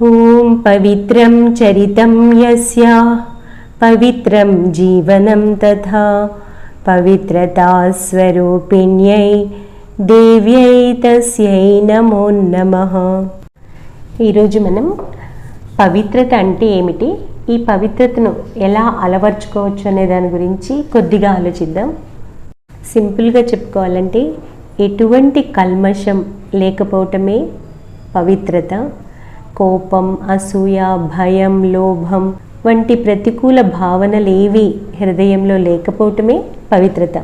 ॐ पवित्रं चरितं यस्य पवित्रं जीवनं तथा पवित्रतास्वरूपिण्यै దేవ్యై తస్యై నమో నమః ఈరోజు మనం పవిత్రత అంటే ఏమిటి ఈ పవిత్రతను ఎలా అలవర్చుకోవచ్చు అనే దాని గురించి కొద్దిగా ఆలోచిద్దాం సింపుల్గా చెప్పుకోవాలంటే ఎటువంటి కల్మషం లేకపోవటమే పవిత్రత కోపం అసూయ భయం లోభం వంటి ప్రతికూల భావనలేవి హృదయంలో లేకపోవటమే పవిత్రత.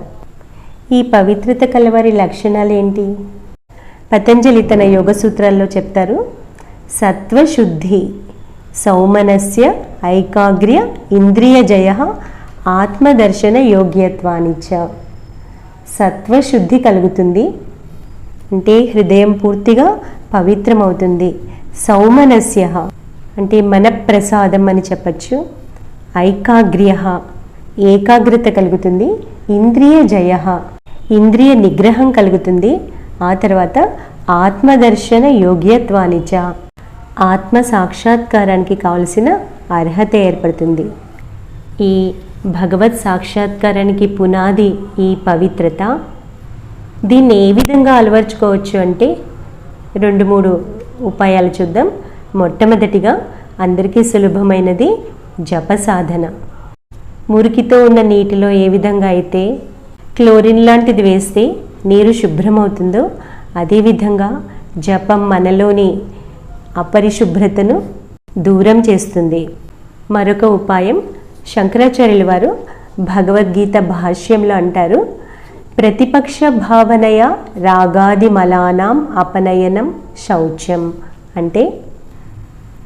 ఈ పవిత్రత కలవారి లక్షణాలు ఏంటి పతంజలి తన యోగ సూత్రాల్లో చెప్తారు సత్వశుద్ధి సౌమనస్య ఐకాగ్ర్య ఇంద్రియ జయ ఆత్మదర్శన యోగ్యత్వానిచ్చ. సత్వశుద్ధి కలుగుతుంది అంటే హృదయం పూర్తిగా పవిత్రమవుతుంది. సౌమనస్య అంటే మనప్రసాదం అని చెప్పచ్చు. ఐకాగ్ర్య ఏకాగ్రత కలుగుతుంది. ఇంద్రియ జయ ఇంద్రియ నిగ్రహం కలుగుతుంది. ఆ తర్వాత ఆత్మదర్శన యోగ్యత్వానిచ ఆత్మ సాక్షాత్కారానికి కావలసిన అర్హత ఏర్పడుతుంది. ఈ భగవత్ సాక్షాత్కారానికి పునాది ఈ పవిత్రత. దీన్ని ఏ విధంగా అలవర్చుకోవచ్చు అంటే రెండు మూడు ఉపాయాలు చూద్దాం. మొట్టమొదటిగా అందరికీ సులభమైనది జప సాధన మురికితో ఉన్న నీటిలో ఏ విధంగా అయితే క్లోరిన్ లాంటిది వేస్తే నీరు శుభ్రమవుతుందో అదేవిధంగా జపం మనలోని అపరిశుభ్రతను దూరం చేస్తుంది. మరొక ఉపాయం శంకరాచార్యుల వారు భగవద్గీత భాష్యంలో అంటారు ప్రతిపక్ష భావనయ రాగాది మలానాం అపనయనం శౌచ్యం అంటే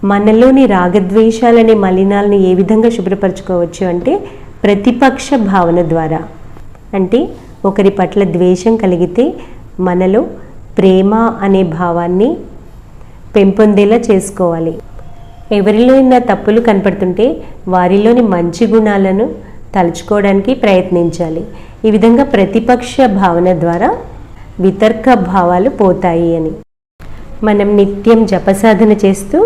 మనలోని రాగద్వేషాలనే మలినాలను ఏ విధంగా శుభ్రపరచుకోవచ్చు అంటే ప్రతిపక్ష భావన ద్వారా. అంటే ఒకరి పట్ల ద్వేషం కలిగితే మనలో ప్రేమ అనే భావాన్ని పెంపొందేలా చేసుకోవాలి. ఎవరిలో అయినా తప్పులు కనపడుతుంటే వారిలోని మంచి గుణాలను తలుచుకోవడానికి ప్రయత్నించాలి. ఈ విధంగా ప్రతిపక్ష భావన ద్వారా వితర్క భావాలు పోతాయి అని. మనం నిత్యం జపసాధన చేస్తూ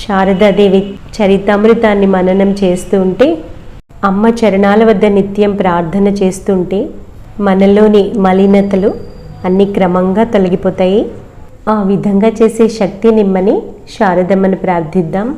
శారదాదేవి చరితామృతాన్ని మననం చేస్తూ ఉంటే అమ్మ చరణాల వద్ద నిత్యం ప్రార్థన చేస్తుంటే మనలోని మలినతలు అన్ని క్రమంగా తొలగిపోతాయి. ఆ విధంగా చేసే శక్తి నిమ్మని శారదమ్మను ప్రార్థిద్దాం.